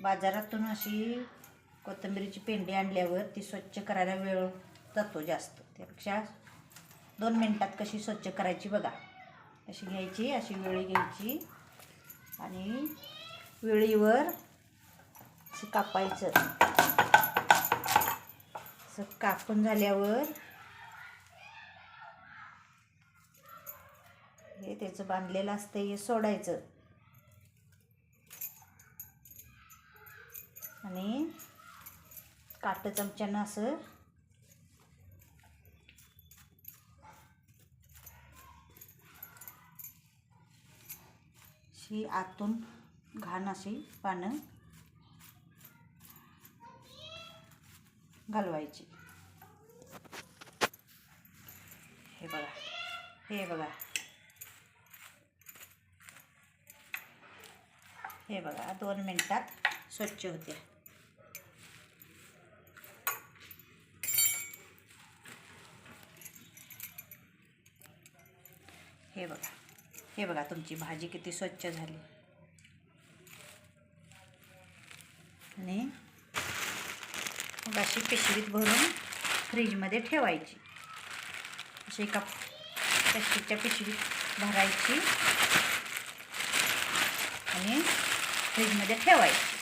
बाजारातून अशी कोथिंबीरीची पेंडी आणल्यावर ती स्वच्छ करायला वेळ जातो जास्त. त्यापेक्षा दोन मिनटात कशी स्वच्छ करायची बघा. अशी घ्यायची अशी वेळी घ्यायची आणि वेळीवर असं कापायचं. असं कापून झाल्यावर हे त्याचं बांधलेलं असतं हे सोडायचं. आणि काट चमच्यानं असं अशी आतून घाण अशी पानं घालवायची. हे बघा हे बघा. हे बघा दोन मिनटात स्वच्छ होते हे बघा. हे बघा तुमची भाजी किती स्वच्छ झाली. आणि मग अशी पिशवीत भरून फ्रीजमध्ये ठेवायची. अशी एका प्लास्टिकच्या पिशवीत भरायची. आणि फ्रीजमध्ये ठेवायची.